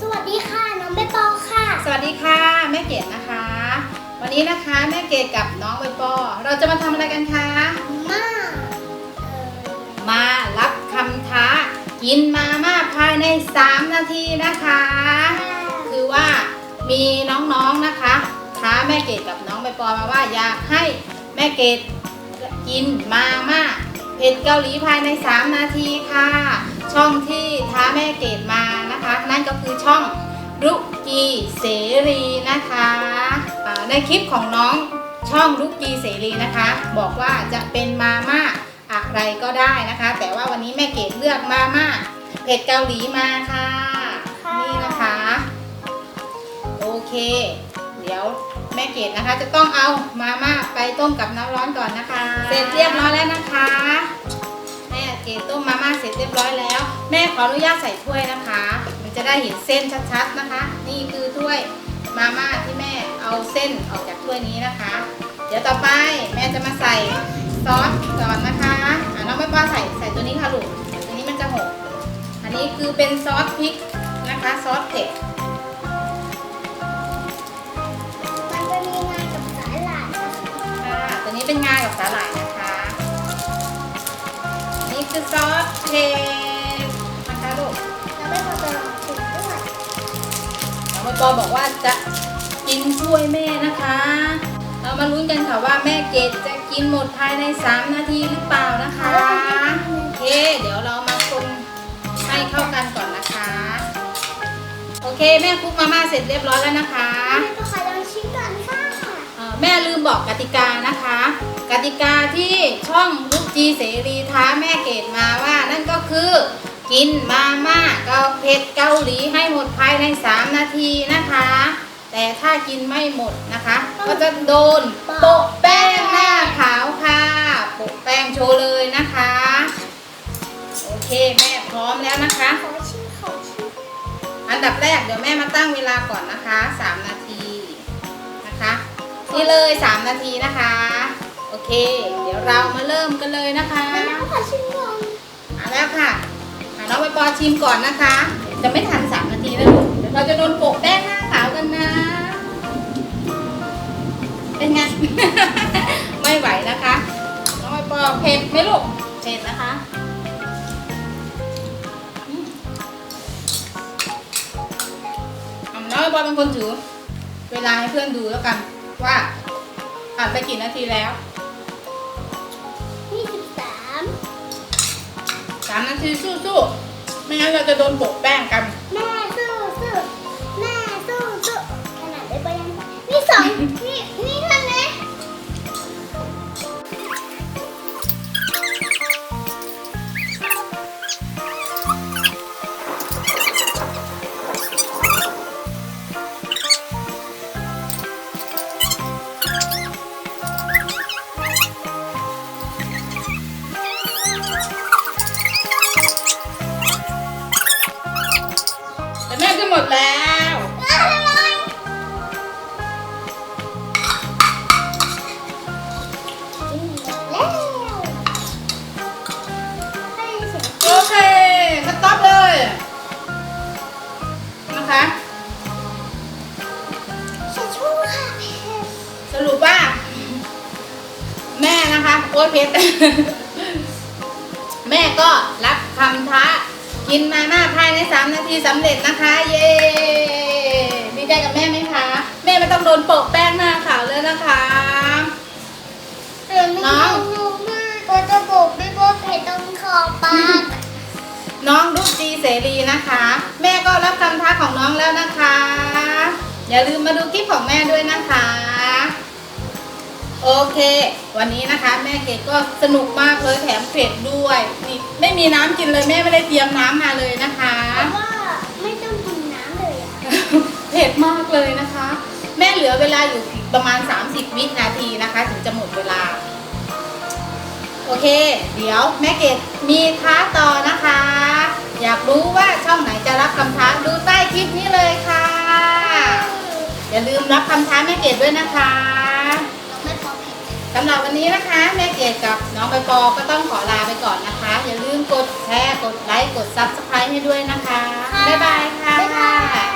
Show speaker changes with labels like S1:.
S1: สวัสดีค่ะ น้องใบปอค่ะ
S2: สวัสดีค่ะ แม่เกดนะคะ วันนี้นะคะแม่เกดกับน้องใบปอ เราจะมาทำอะไรกันคะ
S1: มา
S2: มารับคำท้า กินมาม่าภายใน 3 นาทีนะคะ คือว่ามีน้องๆนะคะท้าแม่เกดกับน้องใบปอมาว่าอยากให้แม่เกดกินมาม่าเผ็ดเกาหลีภายใน 3 นาทีค่ะ ช่องที่ท้าแม่เกดมา นะคะนั่นก็คือช่องรุกีเสรีนะคะอ่าในคลิปของน้องช่องรุกีเสรีนะคะ บอกว่าจะเป็นมาม่าอะไรก็ได้นะคะ แต่ว่าวันนี้แม่เกดเลือกมาม่าเผ็ดเกาหลีมาค่ะ นี่นะคะ โอเค เดี๋ยวแม่เกดนะคะ จะต้องเอามาม่าไปต้มกับน้ำร้อนก่อนนะคะ เสร็จเรียบร้อยแล้วนะคะแม่เกดต้มมาม่าเสร็จเรียบร้อยแล้ว แม่ขออนุญาตใส่ถ้วยนะคะมัน จะได้เห็นเส้นชัดๆนะคะ นี่คือถ้วยมาม่าที่แม่เอาเส้นออกจากถ้วยนี้นะคะ เดี๋ยวต่อไปแม่จะมาใส่ซอสก่อนนะคะอะน้องไม่ป้าใส่ใส่ตัวนี้ค่ะลูกตัวนี้มันจะหกอันนี้คือเป็นซอสพริกนะคะซอสเผ็ด
S1: มันจะมีงากับสาหร่าย
S2: ค่ะตัวนี้เป็นงากับสาหร่ายนะคะ นี่คือซอสเผ็ด
S1: อง
S2: ใบปอบอกว่าจะกินช่วยแม่นะคะ เรามาลุ้นกันค่ะว่าแม่เกดจะกินหมดภายใน 3 นาทีหรือเปล่านะคะโอเค เดี๋ยวเรามาคนให้เข้ากันก่อนนะคะ โอเค แม่คลุกมาม่าเสร็จเรียบร้อยแล้วนะคะ
S1: ใบปอขอลองชิมก่อนค่ะ
S2: เอ่อแม่ลืมบอกกติกานะคะ กติกาที่ช่องลูกจีเสรีท้าแม่เกดมาว่านั่นก็คือ กินมาม่าเกาเผ็ดเกาหลีให้หมดภายใน 3 นาทีนะคะ แต่ถ้ากินไม่หมดนะคะ ก็จะโดนโปะแป้งหน้าขาวค่ะโปะแป้งโชว์เลยนะคะ โอเคแม่พร้อมแล้วนะคะ
S1: ขอชิมขอชิม
S2: อันดับแรกเดี๋ยวแม่มาตั้งเวลาก่อนนะคะ 3 นาทีนะคะนี่เลย 3 นาทีนะคะ โอเค เดี๋ยวเรามาเริ่มกันเลยนะคะ ปปอชิมก่อนนะคะ จะไม่ทัน3นาทีแล้วลูกเดี๋ยวเราจะโดนโปะแป้งหน้าขาวกันนะ เป็นไง ไม่ไหวนะคะน้องไปปอเผ็ดไหมลูกเผ็ดนะคะอืมอะน้องไปปอเป็นคนถือ เวลาให้เพื่อนดูแล้วกัน ว่าผ่านไปกี่นาทีแล้ว
S1: ยี่สิบสาม
S2: สามนาทีสู้ๆ ไม่งั้นเราจะโดนโบกแป้งกัน
S1: แม่ ด
S2: แล้ว
S1: แล้ว
S2: โอเคสต็อปเลย นะคะ
S1: ชัชชูค่ะ
S2: สรุปว่า แม่นะคะ โอ๊ตเพชร แม่ก็รับคำท้า กินมาม่าภายใน3นาทีสำเร็จนะคะ เย้ดีใจกับแม่ไหมคะ แม่ไม่ต้องโดนโปะแป้งหน้าขาวเลยนะคะ
S1: เดี๋ยวไม่
S2: น้อง
S1: รู้มากก็จะบอกไม่บอกเผ็ดตรงคอปาก
S2: น้องลูกจีเสรีนะคะ แม่ก็รับคำท้าของน้องแล้วนะคะ อย่าลืมมาดูคลิปของแม่ด้วยนะคะ โอเค วันนี้นะคะ แม่เกดก็สนุกมากเลยแถมเผ็ดด้วยนี่ไม่มีน้ำกินเลยแม่ไม่ได้เตรียมน้ำมาเลยนะคะ
S1: เพราะว่าไม่ต้องกินน้ำเลยอะ
S2: เผ็ดมากเลยนะคะ แม่เหลือเวลาอยู่ประมาณ 30 วินาทีนะคะ ถึงจะหมดเวลา โอเค เดี๋ยวแม่เกดมีท้าต่อนะคะ อยากรู้ว่าช่องไหนจะรับคำท้าดูใต้คลิปนี้เลยค่ะ อย่าลืมรับคำท้าแม่เกดด้วยนะคะ
S1: ไม่พอเผ็ด
S2: สำหรับวันนี้นะคะ แม่เกดกับน้องใบปอก็ต้องขอลาไปก่อนนะคะ อย่าลืมกดแชร์กดไลค์กดซับสไครต์ให้ด้วยนะคะ บ๊ายบายค่ะ
S1: บ๊ายบาย